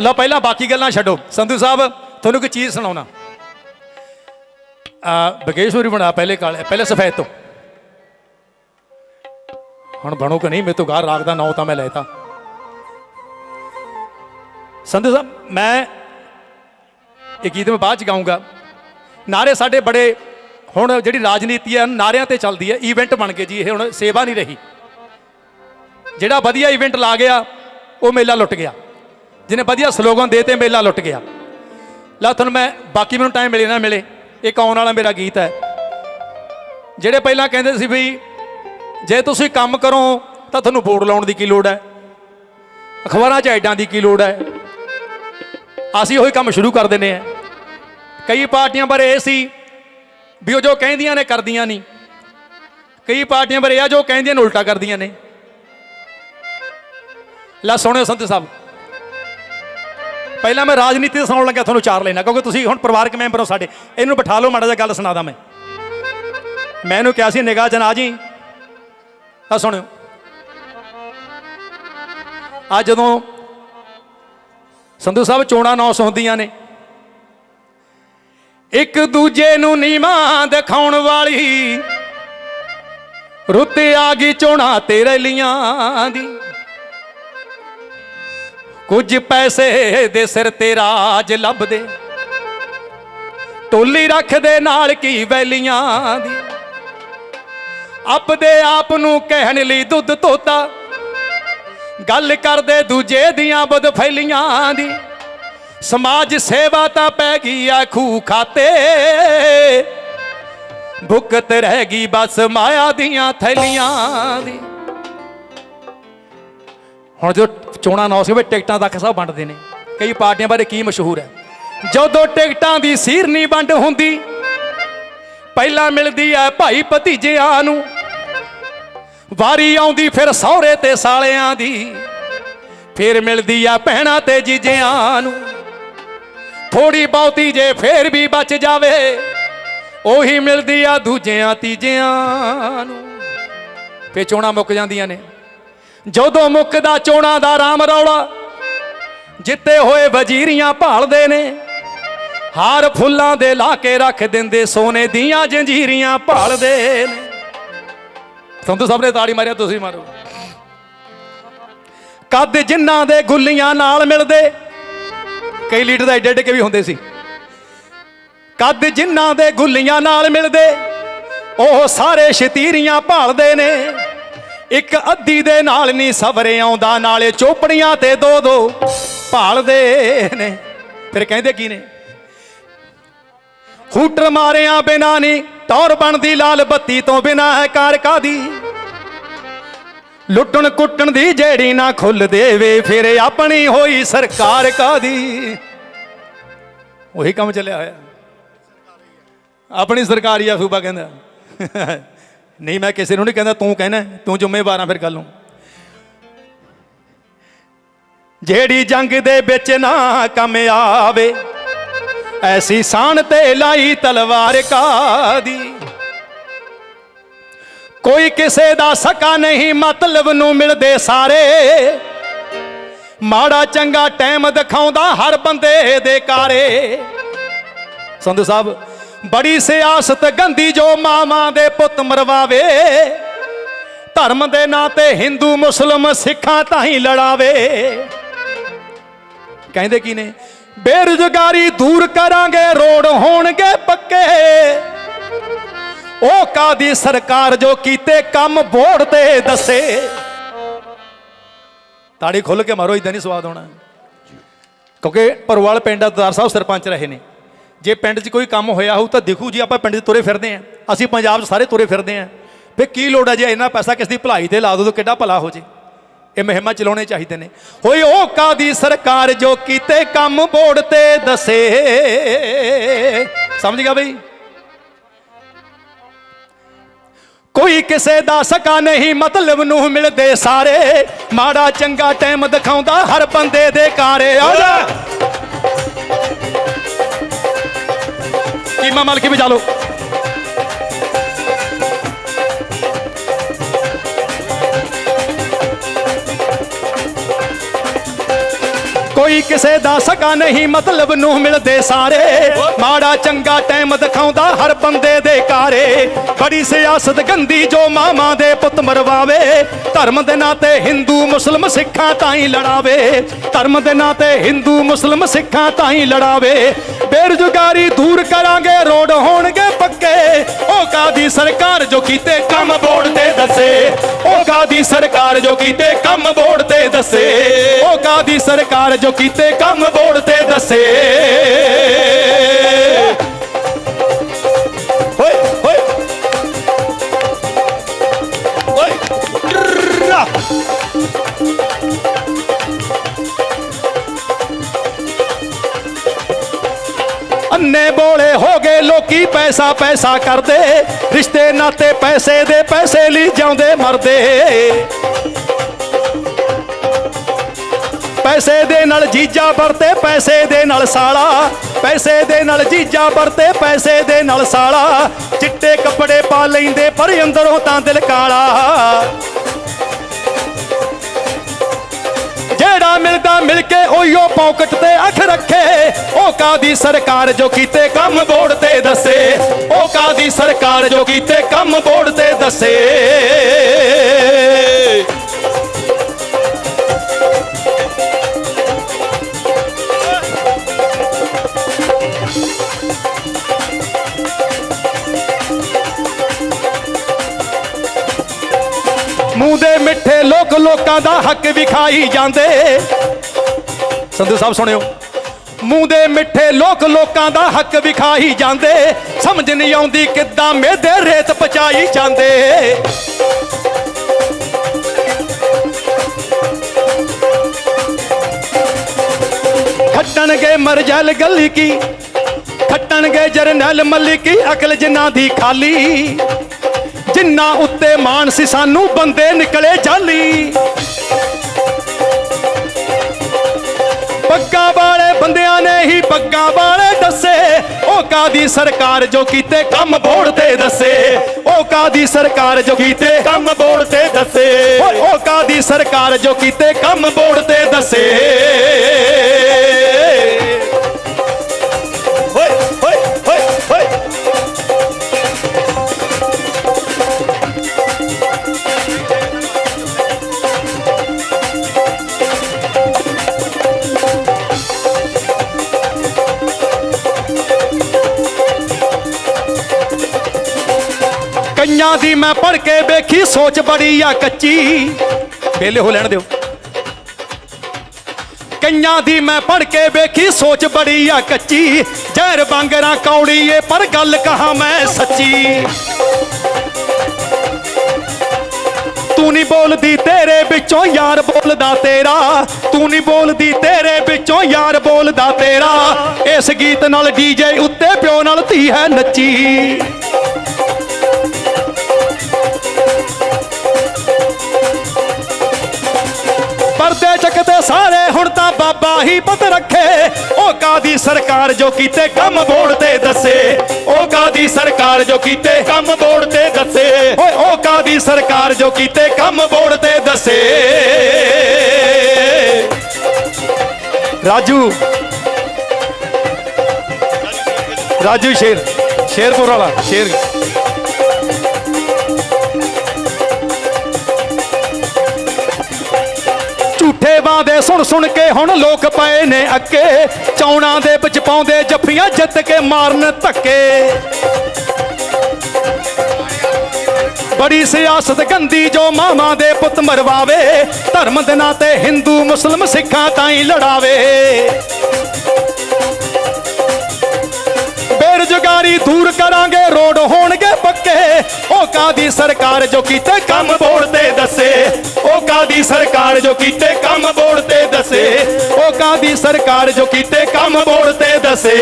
ਲਓ ਪਹਿਲਾਂ ਬਾਕੀ ਗੱਲਾਂ ਛੱਡੋ। ਸੰਧੂ ਸਾਹਿਬ, ਤੁਹਾਨੂੰ ਕੋਈ ਚੀਜ਼ ਸੁਣਾਉਣਾ। ਆ, ਬਗੇਸ਼ਵਰੀ ਬਣਾ, ਪਹਿਲੇ ਕਾਲੇ, ਪਹਿਲੇ ਸਫੈਦ ਤੋਂ। ਹੁਣ ਬਣੋ ਕਿ ਨਹੀਂ, ਮੇਰੇ ਤੋਂ ਗਾਰ ਰਾਗ ਦਾ ਨਾਂ ਤਾਂ ਮੈਂ ਲੈਤਾ ਸੰਧੂ ਸਾਹਿਬ, ਮੈਂ ਇਹ ਗੀਤ ਮੈਂ ਬਾਅਦ ਚ ਗਾਉਂਗਾ ਨਾਰੇ ਸਾਡੇ ਬੜੇ, ਹੁਣ ਜਿਹੜੀ ਰਾਜਨੀਤੀ ਹੈ, ਨਾਰਿਆਂ ਤੇ ਚੱਲਦੀ ਹੈ ਈਵੈਂਟ ਬਣ ਗਏ ਜੀ, ਇਹ ਹੁਣ ਸੇਵਾ ਨਹੀਂ ਰਹੀ। ਜਿਹੜਾ ਵਧੀਆ ਈਵੈਂਟ ਲਾ ਗਿਆ, ਉਹ ਮੇਲਾ ਲੁੱਟ ਗਿਆ। ਜਿਹਨੇ ਵਧੀਆ ਸਲੋਗਨ ਦੇਤੇ ਮੇਲਾ ਲੁੱਟ ਗਿਆ। ਲਾ ਤੁਹਾਨੂੰ ਮੈਂ ਬਾਕੀ ਮੈਨੂੰ ਟਾਈਮ ਮਿਲੇ ਨਾ ਮਿਲੇ। ਇੱਕ ਆਉਣ ਵਾਲਾ ਮੇਰਾ ਗੀਤ ਹੈ। ਜਿਹੜੇ ਪਹਿਲਾਂ ਕਹਿੰਦੇ ਸੀ ਵੀ ਜੇ ਤੁਸੀਂ ਕੰਮ ਕਰੋ ਤਾਂ ਤੁਹਾਨੂੰ ਬੋਰਡ ਲਾਉਣ ਦੀ ਕੀ ਲੋੜ ਹੈ? ਅਖਬਾਰਾਂ 'ਚ ਐਡਾਂ ਦੀ ਕੀ ਲੋੜ ਹੈ? ਅਸੀਂ ਉਹੀ ਕੰਮ ਸ਼ੁਰੂ ਕਰ ਦਿੰਦੇ ਆ ਕਈ ਪਾਰਟੀਆਂ ਬਾਰੇ ਇਹ ਸੀ ਵੀ ਉਹ ਜੋ ਕਹਿੰਦੀਆਂ ਨੇ ਕਰਦੀਆਂ ਨਹੀਂ। ਕਈ ਪਾਰਟੀਆਂ ਬਾਰੇ ਇਹ ਜੋ ਕਹਿੰਦੀਆਂ ਨੇ ਉਲਟਾ ਕਰਦੀਆਂ ਨੇ। ਲੈ ਸੁਣਿਓ ਸੰਤ ਸਾਹਿਬ। ਪਹਿਲਾਂ ਮੈਂ ਰਾਜਨੀਤੀ ਸੁਣਾਉਣ ਲੱਗਾ ਤੁਹਾਨੂੰ ਚਾਰ ਲੈਣਾ, ਕਿਉਂਕਿ ਤੁਸੀਂ ਹੁਣ ਪਰਿਵਾਰਕ ਮੈਂਬਰ ਹੋ ਸਾਡੇ। ਇਹਨੂੰ ਬਿਠਾ ਲਓ ਮਾੜਾ ਜਿਹਾ ਗੱਲ ਸੁਣਾਦਾ ਮੈਂ। ਮੈਂ ਇਹਨੂੰ ਕਿਹਾ ਸੀ, ਨਿਗਾਹ ਚ ਜੀ। ਆ ਸੁਣਿਓ। ਆ ਜਦੋਂ ਸੰਧੂ ਸਾਹਿਬ ਚੋਣਾਂ ਨੌਸ ਹੁੰਦੀਆਂ ਨੇ, ਇੱਕ ਦੂਜੇ ਨੂੰ ਨੀਵਾਂ ਦਿਖਾਉਣ ਵਾਲੀ ਰੁੱਤ ਆ ਗਈ ਚੋਣਾਂ ਤੇ ਰੈਲੀਆਂ ਦੀ। ਕੁਝ ਪੈਸੇ ਦੇ ਸਿਰ ਤੇ ਰਾਜ ਲੱਭਦੇ। ਟੋਲੀ ਰੱਖਦੇ ਨਾਲ ਕੀ ਵੈਲੀਆਂ ਦੀ। ਆਪਦੇ ਆਪ ਨੂੰ ਕਹਿਣ ਲਈ ਦੁੱਧ ਤੋਤਾ। ਗੱਲ ਕਰਦੇ ਦੂਜੇ ਦੀਆਂ ਬਦ ਫੈਲੀਆਂ ਦੀ। ਸਮਾਜ ਸੇਵਾ ਤਾਂ ਪੈ ਗਈ ਆ ਖੂ ਖਾਤੇ। ਭੁਗਤ ਰਹਿ ਗਈ ਬਸ ਮਾਇਆ ਦੀਆਂ ਥੈਲੀਆਂ ਦੀ। ਹੁਣ ਜੋ ਚੋਣਾਂ ਨਾ ਹੋਵੇ, ਟਿਕਟਾਂ ਤੱਕ ਸਭ ਵੰਡਦੇ ਨੇ। ਕਈ ਪਾਰਟੀਆਂ ਬਾਰੇ ਕੀ ਮਸ਼ਹੂਰ ਹੈ? ਜਦੋਂ ਟਿਕਟਾਂ ਦੀ ਸੀਰਨੀ ਵੰਡ ਹੁੰਦੀ, ਪਹਿਲਾਂ ਮਿਲਦੀ ਐ ਭਾਈ ਭਤੀਜਿਆਂ ਨੂੰ। ਵਾਰੀ ਆਉਂਦੀ ਫਿਰ ਸਹੁਰੇ ਤੇ ਸਾਲਿਆਂ ਦੀ, ਫਿਰ ਮਿਲਦੀ ਆ ਭੈਣਾਂ ਤੇ ਜੀਜਿਆਂ ਨੂੰ। ਥੋੜੀ ਬਹੁਤੀ ਜੇ ਫੇਰ ਵੀ ਬਚ ਜਾਵੇ, ਉਹੀ ਮਿਲਦੀ ਆ ਦੂਜਿਆਂ ਤੀਜਿਆਂ ਨੂੰ। ਫੇ ਚੋਣਾਂ ਮੁੱਕ ਜਾਂਦੀਆਂ ਨੇ। ਜਦੋਂ ਮੁੱਕਦਾ ਚੋਣਾਂ ਦਾ ਰਾਮ ਰੌਲਾ, ਜਿੱਤੇ ਹੋਏ ਵਜ਼ੀਰੀਆਂ ਭਾਲਦੇ ਨੇ, ਹਾਰ ਫੁੱਲਾਂ ਦੇ ਲਾ ਕੇ ਰੱਖ ਦਿੰਦੇ ਸੋਨੇ ਦੀਆਂ ਜੰਜੀਰੀਆਂ ਭਾਲਦੇ ਨੇ। ਸੰਧੂ ਸਾਹਿਬ ਨੇ ਤਾੜੀ ਮਾਰਿਆ ਤੁਸੀਂ ਮਾਰੋ। ਕੱਦ ਜਿਨ੍ਹਾਂ ਦੇ ਗੁੱਲੀਆਂ ਨਾਲ ਮਿਲਦੇ, ਕਈ ਲੀਡਰ ਦਾ ਏਡੇ ਏਡੇ ਕੇ ਵੀ ਹੁੰਦੇ ਸੀ। ਕੱਦ ਜਿਨ੍ਹਾਂ ਦੇ ਗੁੱਲੀਆਂ ਨਾਲ ਮਿਲਦੇ, ਉਹ ਸਾਰੇ ਸ਼ਤੀਰੀਆਂ ਭਾਲਦੇ ਨੇ। ਇੱਕ ਅੱਧੀ ਦੇ ਨਾਲ ਨਹੀਂ ਸਵਰੇ ਆਉਂਦਾ, ਨਾਲੇ ਚੋਪੜੀਆਂ ਤੇ ਦੋ ਦੋ ਭਾਲਦੇ ਨੇ। ਫਿਰ ਕਹਿੰਦੇ ਕੀ ਨੇ? ਹੂਟਰ ਮਾਰਿਆਂ ਬਿਨਾ ਨਹੀਂ ਟੌਰ ਬਣਦੀ, ਲਾਲ ਬੱਤੀ ਤੋਂ ਬਿਨਾ ਹੈ ਕਾਰ ਕਾਦੀ। ਲੁੱਟਣ ਕੁੱਟਣ ਦੀ ਜਿਹੜੀ ਨਾ ਖੁੱਲ ਦੇਵੇ, ਫਿਰ ਆਪਣੀ ਹੋਈ ਸਰਕਾਰ ਕਾਦੀ। ਉਹੀ ਕੰਮ ਚੱਲਿਆ ਹੋਇਆ। ਆਪਣੀ ਸਰਕਾਰੀ ਆ, ਸੂਬਾ ਕਹਿੰਦਾ। ਨਹੀਂ, ਮੈਂ ਕਿਸੇ ਨੂੰ ਨਹੀਂ ਕਹਿੰਦਾ ਤੂੰ ਕਹਿਣਾ, ਤੂੰ ਜ਼ਿੰਮੇਵਾਰ ਆ ਫਿਰ ਗੱਲ ਨੂੰ। ਜਿਹੜੀ ਜੰਗ ਦੇ ਵਿੱਚ ਨਾ ਕੰਮ ਆਵੇ, ਐਸੀ ਸਾਨ ਤੇ ਲਾਈ ਤਲਵਾਰ ਕਾਦੀ ਕੋਈ ਕਿਸੇ ਦਾ ਸਕਾ ਨਹੀਂ, ਮਤਲਬ ਨੂੰ ਮਿਲਦੇ ਸਾਰੇ। ਮਾੜਾ ਚੰਗਾ ਟਾਈਮ ਦਿਖਾਉਂਦਾ ਹਰ ਬੰਦੇ ਦੇ ਕਾਰੇ। ਸੰਧੂ ਸਾਹਿਬ ਬੜੀ ਸਿਆਸਤ ਗੰਦੀ ਜੋ ਮਾਵਾਂ ਦੇ ਪੁੱਤ ਮਰਵਾਵੇ, ਧਰਮ ਦੇ ਨਾਂ ਤੇ ਹਿੰਦੂ, ਮੁਸਲਮ, ਸਿੱਖਾਂ ਤਾਂ ਹੀ ਲੜਾਵੇ। ਕਹਿੰਦੇ ਕੀ ਨੇ? ਬੇਰੁਜ਼ਗਾਰੀ ਦੂਰ ਕਰਾਂਗੇ, ਰੋਡ ਹੋਣਗੇ ਪੱਕੇ। ਉਹ ਕਾਦੀ ਸਰਕਾਰ ਜੋ ਕੀਤੇ ਕੰਮ ਬੋੜ ਤੇ ਦੱਸੇ। ਤਾੜੀ ਖੁੱਲ ਕੇ ਮਾਰੋ ਇਦਾਂ ਨਹੀਂ ਸਵਾਦ ਹੋਣਾ ਕਿਉਂਕਿ ਪਰਵਾਲ ਪਿੰਡ ਦਾ ਦਾਰ ਸਾਹਿਬ ਸਰਪੰਚ ਰਹੇ ਨੇ। ਜੇ ਪਿੰਡ 'ਚ ਕੋਈ ਕੰਮ ਹੋਇਆ ਹੋਊ ਤਾਂ ਦਿਖੂ ਜੀ ਆਪਾਂ ਪਿੰਡ 'ਚ ਤੁਰੇ ਫਿਰਦੇ ਆਂ ਅਸੀਂ ਪੰਜਾਬ 'ਚ ਸਾਰੇ ਤੁਰੇ ਫਿਰਦੇ ਆਂ ਫੇ ਕੀ ਲੋੜ ਹੈ ਜੇ ਇੰਨਾ ਪੈਸਾ ਕਿਸ ਦੀ ਭਲਾਈ ਤੇ ਲਾ ਦੋ ਤਾਂ ਕਿੱਡਾ ਭਲਾ ਹੋ ਜੇ। ਇਹ ਮੁਹਿੰਮਾਂ ਚਲਾਉਣੇ ਚਾਹੀਦੇ ਨੇ। ਹੋਈ ਉਹ ਕਾਦੀ ਸਰਕਾਰ ਜੋ ਕੀਤੇ ਕੰਮ ਬੋੜ ਤੇ ਦੱਸੇ। ਸਮਝ ਗਿਆ ਬਈ? ਕੋਈ ਕਿਸੇ ਦਾ ਸਕਾ ਨਹੀਂ, ਮਤਲਬ ਨੂੰ ਮਿਲਦੇ ਸਾਰੇ। ਮਾੜਾ ਚੰਗਾ ਟਾਈਮ ਦਿਖਾਉਂਦਾ ਹਰ ਬੰਦੇ ਦੇ ਕਾਰੇ ਆ ਜਾ। ਕੀਮਾ ਮਲਕੀ ਵਜਾ ਕੋਈ ਕਿਸੇ ਦਾ ਸਕਾ ਨਹੀਂ, ਮਤਲਬ ਨੂੰ ਮਿਲਦੇ ਸਾਰੇ। ਮਾੜਾ ਚੰਗਾ ਟਾਈਮ ਦਿਖਾਉਂਦਾ ਹਰ ਬੰਦੇ ਦੇ ਕਾਰੇ ਬੜੀ ਸਿਆਸਤ ਗੰਦੀ ਜੋ ਮਾਮਾ ਦੇ ਪੁੱਤ ਮਰਵਾਵੇ। ਧਰਮ ਦੇ ਨਾਂ ਤੇ ਹਿੰਦੂ, ਮੁਸਲਮ ਸਿੱਖਾਂ ਤਾਂ ਹੀ ਲੜਾਵੇ। ਧਰਮ ਦੇ ਨਾਂ ਤੇ ਹਿੰਦੂ, ਮੁਸਲਮ ਸਿੱਖਾਂ ਤਾਂ ਹੀ ਲੜਾਵੇ। ਬੇਰੁਜ਼ਗਾਰੀ ਦੂਰ ਕਰਾਂਗੇ, ਰੋਡ ਹੋਣਗੇ ਪੱਕੇ। ਉਹ ਕਾਦੀ ਸਰਕਾਰ ਜੋ ਕੀਤੇ ਕੰਮ ਬੋਰਡ ਤੇ ਦੱਸੇ। ਉਹ ਕਾਦੀ ਸਰਕਾਰ ਜੋ ਕੀਤੇ ਕੰਮ ਬੋਰਡ ਤੇ ਦੱਸੇ। ਉਹ ਕਾਦੀ ਸਰਕਾਰ ਜੋ ਕੀਤੇ ਕੰਮ ਬੋਰਡ ਤੇ ਦੱਸੇ। ਅੰਨੇ ਬੋਲੇ ਹੋ ਗਏ ਲੋਕੀ ਪੈਸਾ ਪੈਸਾ ਕਰਦੇ, ਰਿਸ਼ਤੇ ਨਾਤੇ ਪੈਸੇ ਦੇ ਪੈਸੇ ਲਈ ਜਾਉਂਦੇ ਮਰਦੇ। ਪੈਸੇ ਦੇ ਨਾਲ ਜੀਜਾ ਵਰਤੇ, ਪੈਸੇ ਦੇ ਨਾਲ ਸਾਲਾ। ਪੈਸੇ ਦੇ ਨਾਲ ਜੀਜਾ ਵਰਤੇ, ਪੈਸੇ ਦੇ ਨਾਲ ਸਾਲਾ। ਚਿੱਟੇ ਕੱਪੜੇ ਪਾ ਲੈਂਦੇ, ਪਰ ਅੰਦਰੋਂ ਤਾਂ ਦਿਲ ਕਾਲਾ। ਜਿਹੜਾ ਮਿਲਦਾ ਮਿਲ ਕੇ ਉਹੀਓ ਪੌਕਟ ਤੇ ਅੱਖ ਰੱਖੇ। ਉਹ ਕਾਦੀ ਸਰਕਾਰ ਜੋ ਕੀਤੇ ਕੰਮ ਬੋਰਡ ਤੇ ਦੱਸੇ। ਉਹ ਕਾਦੀ ਸਰਕਾਰ ਜੋ ਕੀਤੇ ਕੰਮ ਬੋਰਡ ਤੇ ਦੱਸੇ। ਮੂੰਹ ਦੇ ਮਿੱਠੇ ਲੋਕ ਲੋਕਾਂ ਦਾ ਹੱਕ ਵਿਖਾਈ ਜਾਂਦੇ। ਸੰਧੂ ਸਾਹਿਬ ਸੁਣਿਓ। ਮੂੰਹ ਦੇ ਮਿੱਠੇ ਲੋਕ ਲੋਕਾਂ ਦਾ ਹੱਕ ਵਿਖਾਈ ਜਾਂਦੇ। ਸਮਝ ਨਹੀਂ ਆਉਂਦੀ ਕਿੱਦਾਂ ਮੇਦੇ ਰੇਤ ਪਚਾਈ ਜਾਂਦੇ। ਖੱਟਣਗੇ ਮਰਜਲ ਗਲੀ ਕੀ? ਖੱਟਣਗੇ ਜਰਨੈਲ ਮਲਿਕੀ ਅਕਲ ਜਿਨ੍ਹਾਂ ਦੀ ਖਾਲੀ। ਜਿੰਨਾ ਉੱਤੇ ਮਾਨ ਸੀ ਸਾਨੂੰ, ਬੰਦੇ ਨਿਕਲੇ ਜਾਲੀ। ਪੱਗਾਂ ਵਾਲੇ ਬੰਦਿਆਂ ਨੇ ਹੀ ਪੱਗਾਂ ਵਾਲੇ ਦੱਸੇ। ਉਹ ਕਾਦੀ ਸਰਕਾਰ ਜੋ ਕੀਤੇ ਕੰਮ ਬੋੜ ਤੇ ਦੱਸੇ। ਉਹ ਕਾਦੀ ਸਰਕਾਰ ਜੋ ਕੀਤੇ ਕੰਮ ਬੋੜ ਤੇ ਦੱਸੇ। ਉਹ ਕਾਦੀ ਸਰਕਾਰ ਜੋ ਕੀਤੇ ਕੰਮ ਬੋੜ ਤੇ ਦੱਸੇ। ਕਈਆਂ ਦੀ ਮੈਂ ਪੜ ਕੇ ਵੇਖੀ, ਸੋਚ ਬੜੀ ਆ ਕੱਚੀ। ਵੇਲੇ ਹੋ ਲੈਣ ਦਿਓ। ਕਈਆਂ ਦੀ ਮੈਂ ਪੜ ਕੇ ਵੇਖੀ, ਸੋਚ ਬੜੀ ਆ ਕੱਚੀ। ਜ਼ਹਿਰ ਵਾਂਗਰਾਂ ਕੌੜੀ ਏ ਪਰ ਗੱਲ ਕਹਾ ਮੈਂ ਸੱਚੀ? ਤੂੰ ਨਹੀਂ ਬੋਲਦੀ ਤੇਰੇ ਵਿੱਚੋਂ, ਯਾਰ ਬੋਲਦਾ ਤੇਰਾ। ਤੂੰ ਨਹੀਂ ਬੋਲਦੀ ਤੇਰੇ ਵਿੱਚੋਂ, ਯਾਰ ਬੋਲਦਾ ਤੇਰਾ। ਇਸ ਗੀਤ ਨਾਲ ਡੀਜੇ ਉੱਤੇ ਪਿਓ ਨਾਲ ਧੀ ਹੈ ਨੱਚੀ। ਪਰਦੇ ਸਾਰੇ, ਹੁਣ ਤਾਂ ਬਾਬਾ ਹੀ ਪਤ ਰੱਖੇ। ਉਹ ਕਾਦੀ ਸਰਕਾਰ ਜੋ ਕੀਤੇ, ਕੰਮ ਬੋੜ ਤੇ ਦੱਸੇ। ਉਹ ਕਾਦੀ ਸਰਕਾਰ ਜੋ ਕੀਤੇ, ਕੰਮ ਬੋੜ ਤੇ ਦੱਸੇ। ਓਏ, ਉਹ ਕਾਦੀ ਸਰਕਾਰ ਜੋ ਕੀਤੇ, ਕੰਮ ਬੋੜ ਤੇ ਦੱਸੇ। ਰਾਜੂ। ਰਾਜੂ ਸ਼ੇਰ, ਸ਼ੇਰਪੁਰ ਵਾਲਾ, ਸ਼ੇਰ। ਝੂਠੇ ਵਾਦੇ ਸੁਣ ਸੁਣ ਕੇ ਹੁਣ ਲੋਕ ਪਏ ਨੇ ਅੱਕੇ। ਚੌਣਾ ਦੇ ਵਿੱਚ ਪਾਉਂਦੇ ਜੱਫੀਆਂ ਜਿੱਤ ਕੇ ਮਾਰਨ ਧੱਕੇ। ਬੜੀ ਸਿਆਸਤ ਗੰਦੀ ਜੋ ਮਾਮਾ ਦੇ ਪੁੱਤ ਮਰਵਾਵੇ, ਧਰਮ ਦੇ ਨਾਂ ਤੇ ਹਿੰਦੂ, ਮੁਸਲਮ ਸਿੱਖਾਂ ਤਾਈਂ ਲੜਾਵੇ। ਬੇਰੁਜ਼ਗਾਰੀ ਦੂਰ ਕਰਾਂਗੇ, ਰੋਡ ਹੋਣਗੇ ਪੱਕੇ। ਉਹ ਕਾਦੀ ਸਰਕਾਰ ਜੋ ਕੀਤੇ ਕੰਮ ਬੋੜ ਤੇ ਦੱਸੇ? ਉਹ ਕਾਦੀ ਸਰਕਾਰ ਜੋ ਕੀਤੇ ਕੰਮ ਬੋੜ ਤੇ ਦੱਸੇ? ਉਹ ਕਾਦੀ ਸਰਕਾਰ ਜੋ ਕੀਤੇ ਕੰਮ ਬੋੜ ਤੇ ਦੱਸੇ?